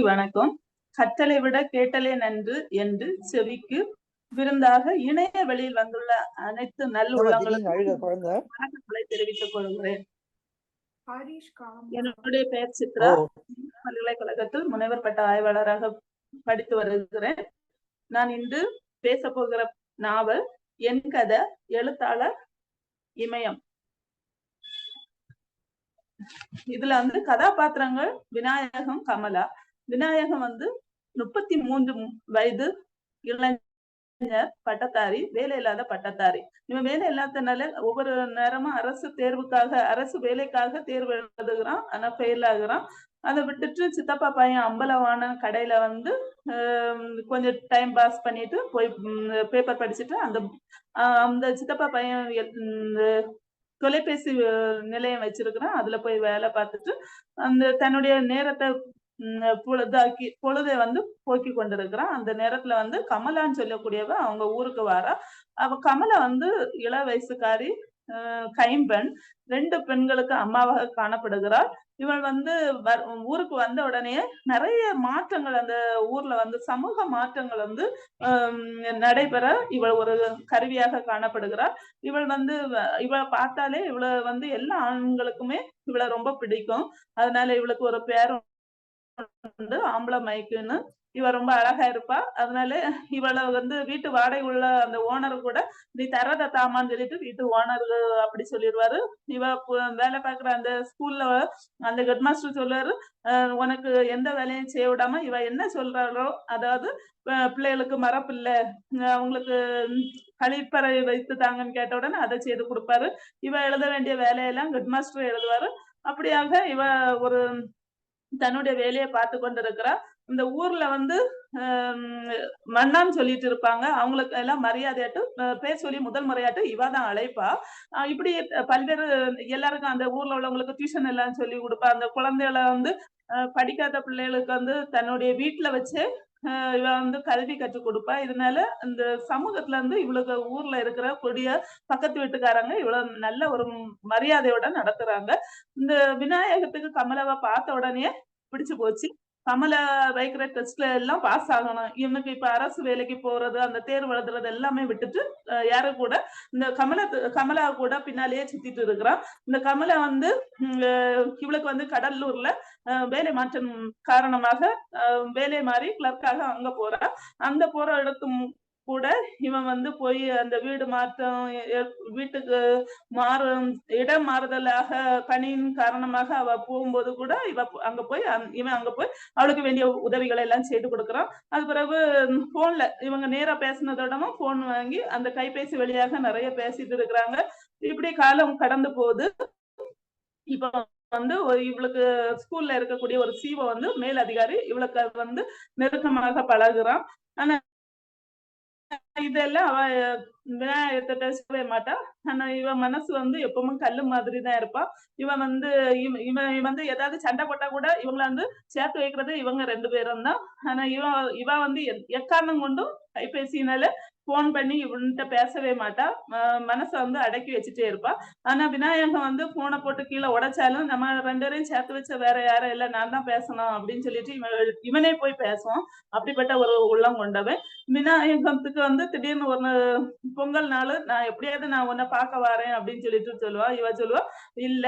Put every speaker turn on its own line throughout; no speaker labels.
வணக்கம். கற்றலை விட கேட்டலே நன்று என்று செவிக்கு விருந்தாக இணைய வெளியில் வந்துள்ள அனைத்து நல்
என்னம்மா
உள்ளங்களுக்கும்
திடீர்னு அழுக குழந்தை.
வணக்கங்களை தெரிவித்துக் கொள்கிறேன்.
ஹரிஷ் காம்.
என்னுடைய பெயர் சித்ரா. பல்கலைக்கழகத்தில் முனைவர் பட்ட ஆய்வாளராக படித்து வருகிறேன். நான் இன்று பேச போகிற நாவல் என் கதை எழுத்தாளர் இமயம். இதுல வந்து கதாபாத்திரங்கள் விநாயகம் கமலா. விநாயகம் வந்து முப்பத்தி மூன்று வயது இளைஞர் பட்டதாரி வேலை இல்லாத பட்டதாரி. இவன் வேலை இல்லாதனால ஒவ்வொரு நேரமும் அரசு தேர்வுக்காக அரசு வேலைக்காக தேர்வு எழுதுகிறான் ஆனா ஃபெயில் ஆகுறான். அதை விட்டுட்டு சித்தப்பா பையன் அம்பலவான கடையில வந்து ஆஹ் கொஞ்சம் டைம் பாஸ் பண்ணிட்டு போய் பேப்பர் படிச்சுட்டு அந்த அந்த சித்தப்பா பையன் இந்த தொலைபேசி நிலையம் வச்சிருக்கிறான். அதுல போய் வேலை பார்த்துட்டு அந்த தன்னுடைய நேரத்தை பொழுதாக்கி பொழுதை வந்து போக்கி கொண்டிருக்கிறான். அந்த நேரத்துல வந்து கமலான்னு சொல்லக்கூடியவ அவங்க ஊருக்கு வாரா. அவ கமலா வந்து இள வயசுக்காரி கைம்பெண். ரெண்டு பெண்களுக்கு அம்மாவாக காணப்படுகிறாள். இவள் வந்து ஊருக்கு வந்த உடனே நிறைய மாற்றங்கள் அந்த ஊர்ல வந்து சமூக மாற்றங்கள் வந்து நடைபெற இவள் ஒரு கருவியாக காணப்படுகிறாள். இவள் வந்து இவளை பார்த்தாலே இவளை வந்து எல்லா ஆண்களுக்குமே இவளை ரொம்ப பிடிக்கும். அதனால இவளுக்கு ஒரு பேரும் உண்டு ஆம்பளை மைக்குன்னு. இவ ரொம்ப அழகா இருப்பா. அதனால இவளை வந்து வீட்டு வாடகை உள்ள அந்த ஓனர் கூட நீ தரத தாமான்னு சொல்லிட்டு வீட்டு ஓனர் அப்படி சொல்லிடுவாரு. இவ வேலை பார்க்குற அந்த ஸ்கூல்ல அந்த ஹெட் மாஸ்டர் சொல்லுவாரு உனக்கு எந்த வேலையும் செய்ய விடாம இவ என்ன சொல்றாளோ அதாவது பிள்ளைகளுக்கு மரப்பில்லை. அவங்களுக்கு கழிப்பறை வைத்து தாங்கன்னு கேட்ட உடனே அதை செய்து கொடுப்பாரு. இவ எழுத வேண்டிய வேலையெல்லாம் ஹெட் மாஸ்டர் எழுதுவாரு. அப்படியாக இவ ஒரு தன்னுடைய வேலையை பார்த்து கொண்டிருக்கிறா இந்த ஊர்ல வந்து மன்னான்னு சொல்லிட்டு இருப்பாங்க. அவங்களுக்கு எல்லாம் மரியாதையாட்டு பேர் சொல்லி முதல் முறையாட்டு இவா தான் அழைப்பா. இப்படி பல்வேறு எல்லாருக்கும் அந்த ஊர்ல உள்ளவங்களுக்கு டியூஷன் எல்லாம் சொல்லி கொடுப்பா. அந்த குழந்தைகளை வந்து படிக்காத பிள்ளைகளுக்கு வந்து தன்னுடைய வீட்டுல வச்சு இவ வந்து கல்வி கற்றுக் கொடுப்பா. இதனால இந்த சமூகத்துல இருந்து இவளுக்கு ஊர்ல இருக்கிற கொடிய பக்கத்து வீட்டுக்காரங்க இவ்வளவு நல்ல ஒரு மரியாதையோட நடத்துறாங்க. இந்த விநாயகத்துக்கு கமலாவை பார்த்த உடனே பிடிச்சு போச்சு. கமலா வைக்கிற டெஸ்ட்ல எல்லாம் பாஸ் ஆகணும். இவனுக்கு இப்ப அரசு வேலைக்கு போறது அந்த தேர்வு எழுதுறது எல்லாமே விட்டுட்டு யார யாரு கூட இந்த கமலா கமலா கூட பின்னாலேயே சுத்திட்டு இருக்கிறான். இந்த கமலா வந்து உம், இவளுக்கு வந்து கடலூர்ல வேலை மாற்றம் காரணமாக வேலை மாறி கிளர்க்காக அங்க போறா. அந்த போற இடத்து கூட இவன் வந்து போய் அந்த வீடு மாற்றம் வீட்டுக்கு மாறும் இடம் மாறுதலாக பணியின் காரணமாக அவ போகும்போது கூட இவ அங்க போய் இவன் அங்க போய் அவளுக்கு வேண்டிய உதவிகளை எல்லாம் செய்து கொடுக்குறான். அது பிறகு போன்ல இவங்க நேரா பேசினதோடமும் போன் வாங்கி அந்த கைபேசி வழியாக நிறைய பேசிட்டு இருக்கிறாங்க. இப்படி காலம் கடந்து போகுது. இப்ப வந்து இவளுக்கு ஸ்கூல்ல இருக்கக்கூடிய ஒரு சிஓ வந்து மேல் அதிகாரி இவளுக்கு வந்து நெருக்கமாக பழகுறான். ஆனா இதெல்லாம் அவ விநாயகத்தை மாட்டா. ஆனா இவன் மனசு வந்து எப்பவுமே கல்லு மாதிரி தான் இவன் வந்து இவன் இவன் வந்து ஏதாவது சண்டை போட்டா கூட இவங்கள வந்து சேர்த்து வைக்கிறது இவங்க ரெண்டு பேரும் தான். ஆனா இவன் இவன் வந்து எக்காரணம் கொண்டும் கைபேசியினால போன் பண்ணி இவன்கிட்ட பேசவே மாட்டா. மனசை வந்து அடக்கி வச்சுட்டே இருப்பா. ஆனா விநாயகம் வந்து போனை போட்டு கீழே உடைச்சாலும் நம்ம ரெண்டு பேரையும் சேர்த்து வச்ச வேற யாரும் இல்ல நான் தான் பேசணும் அப்படின்னு சொல்லிட்டு இவன் இவனே போய் பேசுவான். அப்படிப்பட்ட ஒரு உள்ளம் கொண்டவன். விநாயகத்துக்கு வந்து திடீர்னு ஒரு பொங்கல் நாள் நான் எப்படியாவது நான் உன்னை பார்க்க வரேன் அப்படின்னு சொல்லிட்டு சொல்லுவா. இவ சொல்லுவா இல்ல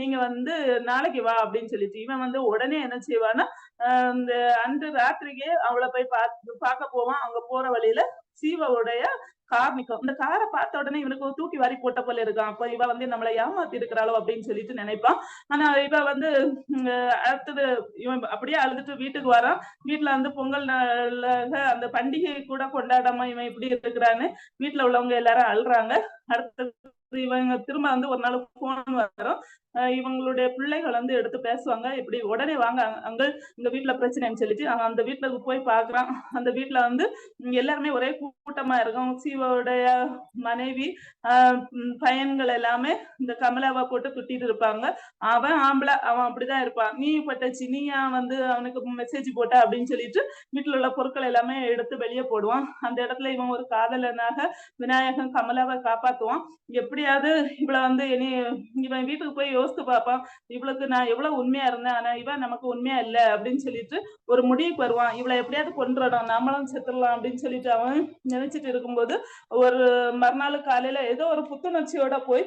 நீங்க வந்து நாளைக்கு வா அப்படின்னு சொல்லிட்டு. இவன் வந்து உடனே என்ன செய்வான்னா ஆஹ் இந்த அன்று ராத்திரிக்கே அவளை போய் பார்க்க போவான். அங்க போற வழியில சீவவுடைய கார் இந்த காரை பார்த்த உடனே இவனுக்கு தூக்கி வாரி போட்ட போல இருக்கான். அப்ப இவ வந்து நம்மளை ஏமாத்தி இருக்கிறாளோ அப்படின்னு சொல்லிட்டு நினைப்பான். ஆனா இவ வந்து அடுத்தது இவன் அப்படியே அழுதுட்டு வீட்டுக்கு வரான். வீட்டுல வந்து பொங்கல் நாள்ல அந்த பண்டிகை கூட கொண்டாடாம இவன் இப்படி இருக்கிறான்னு வீட்டுல உள்ளவங்க எல்லாரும் அழுறாங்க. அடுத்தது இவங்க திரும்ப வந்து ஒரு நாள் போன் வரும். இவங்களுடைய பிள்ளைகள் வந்து எடுத்து பேசுவாங்க. இப்படி உடனே வாங்க அங்க எங்க வீட்டுல பிரச்சனைன்னு சொல்லிட்டு அவன் அந்த வீட்டுல போய் பாக்குறான் அந்த வீட்டுல வந்து எல்லாருமே ஒரே கூட்டமா இருக்கும். சிவோடைய மனைவி ஆஹ் பையன்கள் எல்லாமே இந்த கமலாவை போட்டு குட்டிட்டு இருப்பாங்க. அவன் ஆம்பளை அவன் அப்படிதான் இருப்பான். நீ பட்டச்சி நீயா வந்து அவனுக்கு மெசேஜ் போட்ட அப்படின்னு சொல்லிட்டு வீட்டுல உள்ள பொருட்கள் எல்லாமே எடுத்து வெளியே போடுவான். அந்த இடத்துல இவன் ஒரு காதலனாக விநாயகன் கமலாவை காப்பாத்துவான். எப்படியாவது இவளை வந்து இனி இவன் வீட்டுக்கு போய் யோசி யோசித்து பார்ப்பான் இவளுக்கு நான் எவ்வளவு உண்மையா இருந்தேன் ஆனா இவன் நமக்கு உண்மையா இல்ல அப்படின்னு சொல்லிட்டு ஒரு முடிவுக்கு வருவான். இவளை எப்படியாவது கொண்டுடணும் நம்மளும் செத்துடலாம் அப்படின்னு சொல்லிட்டு அவன் நினைச்சிட்டு இருக்கும்போது ஒரு மறுநாள் காலையில ஏதோ ஒரு புத்துணர்ச்சியோட போய்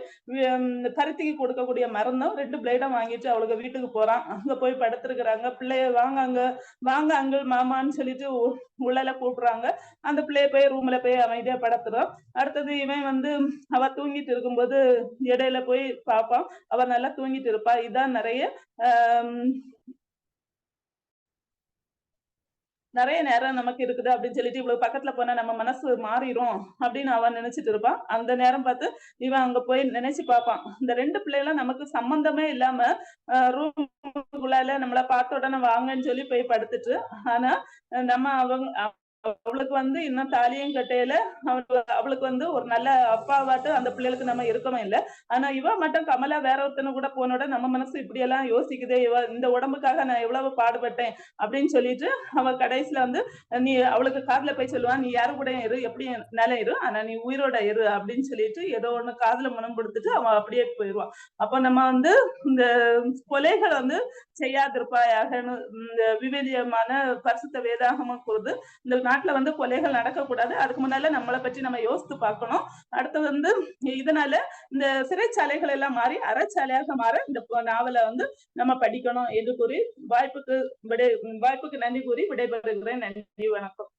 பருத்திக்கு கொடுக்கக்கூடிய மருந்தும் ரெண்டு பிளேடும் வாங்கிட்டு அவளுக்கு வீட்டுக்கு போறான். அங்க போய் படுத்திருக்கிறாங்க. பிள்ளைய வாங்க அங்க வாங்க அங்கிள் மாமான்னு சொல்லிட்டு உள்ளல கூப்பிடுறாங்க. அந்த பிள்ளைய போய் ரூம்ல போய் அமைதியா படுத்துறோம் அடுத்தது இவன் வந்து அவ தூங்கிட்டு இருக்கும்போது இடையில போய் பார்ப்பான் அவ நல்லா தூங்கிட்டு இருப்பா. இதான் நிறைய நிறைய நேரம் நமக்கு இருக்குது அப்படின்னு சொல்லிட்டு இவ்வளவு பக்கத்துல போனா நம்ம மனசு மாறிடும் அப்படின்னு அவன் நினைச்சிட்டு இருப்பான். அந்த நேரம் பார்த்து இவன் அங்க போய் நினைச்சு பார்ப்பான். இந்த ரெண்டு பிள்ளைகளும் நமக்கு சம்பந்தமே இல்லாம ரூமுக்குள்ளால நம்மள பார்த்த உடனே வாங்கன்னு சொல்லி போய் படுத்துட்டு ஆனா நம்ம அவங்க அவளுக்கு வந்து இன்னும் தாலியும் கட்டையில அவளுக்கு அவளுக்கு வந்து ஒரு நல்ல அப்பாவாட்டு அந்த பிள்ளைகளுக்கு நம்ம இருக்கணும் இல்ல. ஆனா இவ மட்டும் கமலா வேற ஒருத்தனை கூட போனோட நம்ம மனசு இப்படி எல்லாம் யோசிக்குதே இவ இந்த உடம்புக்காக நான் எவ்வளவு பாடுபட்டேன் அப்படின்னு சொல்லிட்டு அவ கடைசியில வந்து நீ அவளுக்கு காதுல போய் சொல்லுவான் நீ யாரு கூட இரு எப்படி நில இரு ஆனா நீ உயிரோட இரு அப்படின்னு சொல்லிட்டு ஏதோ ஒண்ணு காதுல மனம் கொடுத்துட்டு அவன் அப்படியே போயிடுவான் அப்ப நம்ம வந்து இந்த கொலைகள் வந்து செய்யாதிருப்பாயாக இந்த விவேதியமான பரிசுத்த வேதாகமும் கூறுது. இந்த நாட்டுல வந்து கொலைகள் நடக்கக்கூடாது. அதுக்கு முன்னால நம்மளை பற்றி நம்ம யோசித்து பார்க்கணும். அடுத்து வந்து இதனால இந்த சிறைச்சாலைகள் எல்லாம் மாறி அறச்சாலையாக மாற இந்த நாவலை வந்து நம்ம படிக்கணும் என்று கூறி வாய்ப்புக்கு விடை வாய்ப்புக்கு நன்றி கூறி விடைபெறுகிறேன். நன்றி வணக்கம்.